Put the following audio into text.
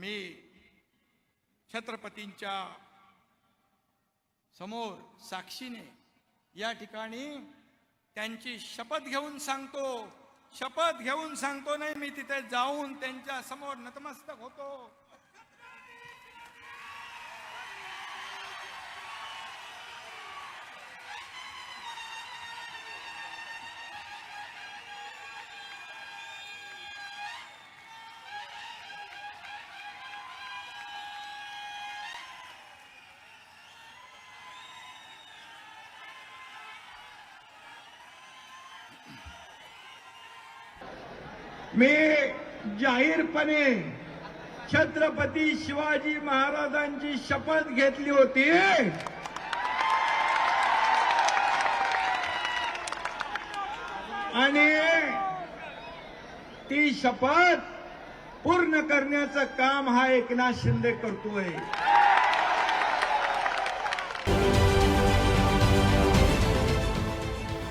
मी छत्रपतींच्या समोर साक्षीने या ठिकाणी त्यांची शपथ घेऊन सांगतो. शपथ घेऊन सांगतो नाही मी तिथे जाऊन त्यांच्यासमोर नतमस्तक होतो. मी जाहीरपणे छत्रपती शिवाजी महाराजांची शपथ घेतली होती. आणि ती शपथ पूर्ण करण्याचं काम हा एकनाथ शिंदे करतोय.